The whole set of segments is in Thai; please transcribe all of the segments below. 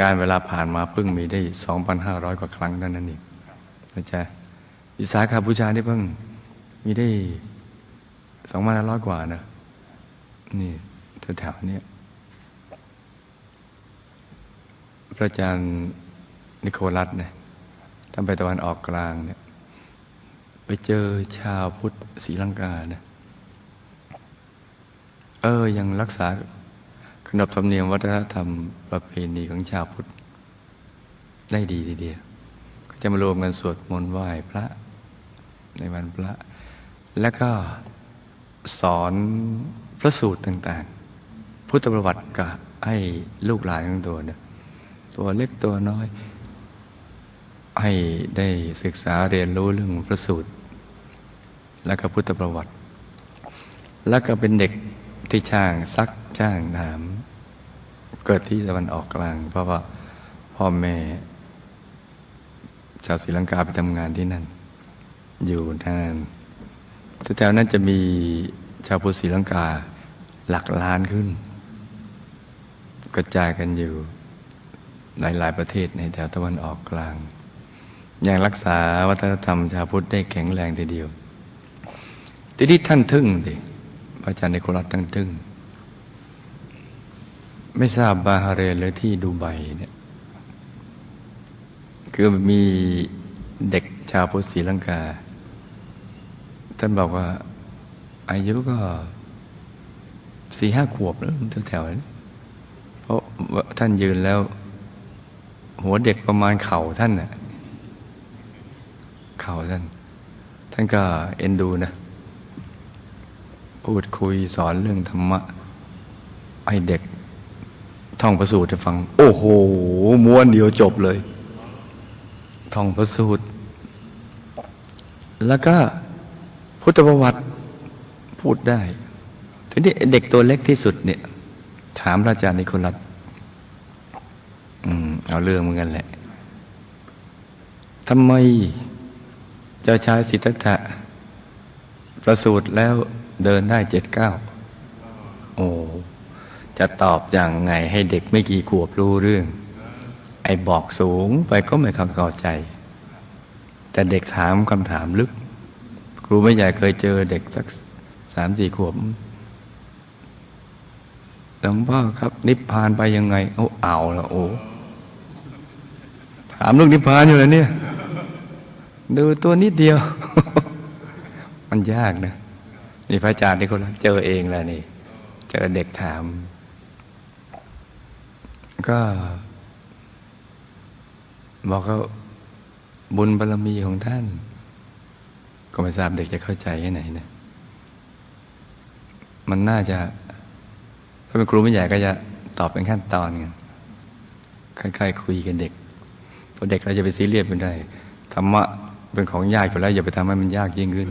การเวลาผ่านมาเพิ่งมีได้ 2,500 กว่าครั้งเท่านั้นเองนะจ๊ะวิสาขาบูชานี่เพิ่งมีได้ 2,500 กว่านะนี่แถวๆนี้พระอาจารย์นิโคลัสเนี่ยท่านไปตะวันออกกลางเนี่ย ไปเจอชาวพุทธศรีลังกาเนี่ยเออ ยังรักษา ขนบธรรมเนียมวัฒนธรรมประเพณีของชาวพุทธ ได้ดีทีเดียวก็จะมารวมกันสวดมนต์ไหว้พระ ในวันพระ แล้วก็สอนพระสูตรต่าง ๆ พุทธประวัติกับให้ลูกหลานของตัวเนี่ยตัวเล็กตัวน้อย ให้ได้ศึกษาเรียนรู้เรื่องพระสูตร แล้วก็พุทธประวัติ แล้วก็เป็นเด็กที่ช่างซัก ช่างถาม เกิดที่ตะวันออกกลาง เพราะว่าพ่อแม่ชาวศรีลังกาไปทำงานที่นั่น อยู่นานแถวนั้นจะมีชาวพุทธศรีลังกาหลักล้านขึ้น กระจายกันอยู่หลาย ๆ ประเทศในแถวตะวันออกกลาง ยังรักษาวัฒนธรรมชาวพุทธได้แข็งแรงทีเดียว ทีนี้ท่านทึ่งดิพระอาจารย์ในโคราชท่านทึ่ง ไม่ทราบบาฮาเรนหรือที่ดูไบเนี่ยคือมีเด็กชาวพุทธศรีลังกา ท่านบอกว่าอายุก็สี่ห้าขวบแล้วแถวๆนี้เพราะท่านยืนแล้ว หัวเด็กประมาณเข่าท่านน่ะเข่าท่าน ท่านก็เอ็นดูนะ พูดคุยสอนเรื่องธรรมะให้เด็ก ท่องประสูตรให้ฟัง โอ้โหม้วนเดียวจบเลย ท่องประสูตร แล้วก็พุทธประวัติพูดได้ทีนี้เด็กตัวเล็กที่สุดเนี่ย ถามพระอาจารย์นิโคลัสอืม เอาเรื่องเหมือนกันแหละทำไมเจ้าชายสิทธัตถะประสูติแล้วเดินได้เจ็ดเก้าโอ้ จะตอบอย่างไงให้เด็กไม่กี่ขวบรู้เรื่อง ไอ้บอกสูงไปก็ไม่เข้าใจ แต่เด็กถามคำถามลึก ครูไม่ใหญ่เคยเจอเด็กสักสามสี่ขวบหลวงพ่อครับ นิพพานไปยังไงเอาเอาละโอ้ถามเรื่องนิพพานอยู่แล้วเนี่ย ดูตัวนิดเดียว มันยากนะนี่พระอาจารย์ที่คนเจอเองแหละนี่ เจอเด็กถาม ก็ บอกเขาบุญบารรมีของท่าน ก็ไม่ทราบเด็กจะเข้าใจแค่ไหนนะมันน่าจะ ถ้าเป็นครูไม่ใหญ่ก็จะตอบเป็นขั้นตอนกันค่อยๆคุยกันเด็กเพราะเด็กเราจะไปซีเรียสไม่ได้ธรรมะเป็นของยากอยู่แล้ว อย่าไปทำให้มันยากยิ่งขึ้น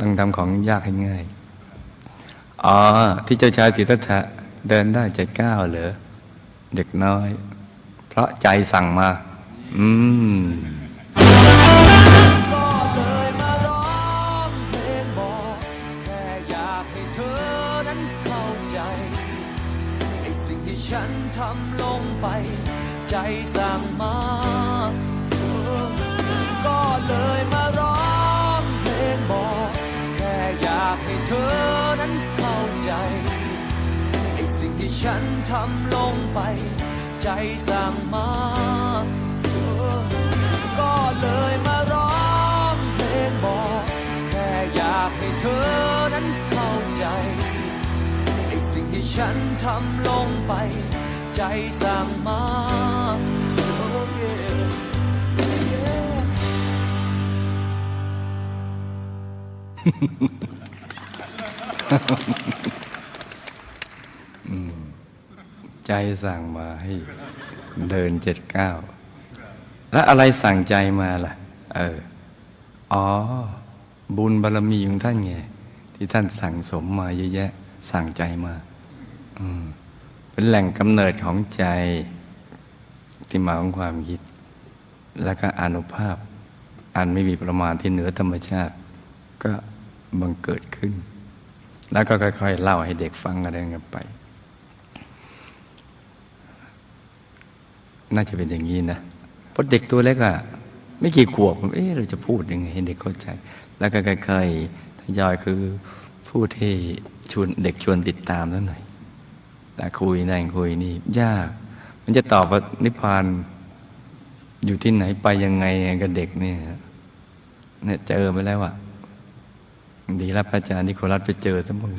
ต้องทำของยากให้ง่ายอ๋อที่เจ้าชายสิทธัตถะเดินได้ใจก้าวเหรอ เด็กน้อย เพราะใจสั่งมา อืมใจไอ้สิ่งที่ฉันทำลงไป ใจสั่งมา ก็เลยมา ฉันทำลงไป ใจสั่งมาก็เลยมาร้องเพลงบอก แค่อยากให้เธอนั้นเข้าใจไอสิ่งที่ฉันทำลงไป ใจสั่งมา Oh yeah. ใจสั่งมาให้เดินเจ็ดเก้าแล้วอะไรสั่งใจมาล่ะ เออ อ๋อ บุญบารรมีของท่านไง ที่ท่านสั่งสมมาเยอะแยะ สั่งใจมา อืม เป็นแหล่งกำเนิดของใจที่มาของความคิด แล้วก็อนุภาพ อันไม่มีประมาณที่เหนือธรรมชาติ ก็บังเกิดขึ้น แล้วก็ค่อย ๆ เล่าให้เด็กฟังกันเรื่องกันไป น่าจะเป็นอย่างนี้นะเพราะเด็กตัวเล็กอะไม่กี่ขวบเอ๊ะเราจะพูดยังไงให้เด็กเข้าใจ แล้วก็ค่อยๆทยอยคือพูดให้ชวนเด็กชวนติดตามแล้วหน่อยแต่คุยนั่นคุยนี่ ยาก มันจะตอบว่านิพพานอยู่ที่ไหนไปยังไงกับเด็กเนี่ยเนี่ยเจอไปแล้วอะดีแล้วพระอาจารย์นิโคลัสไปเจอทั้งหมด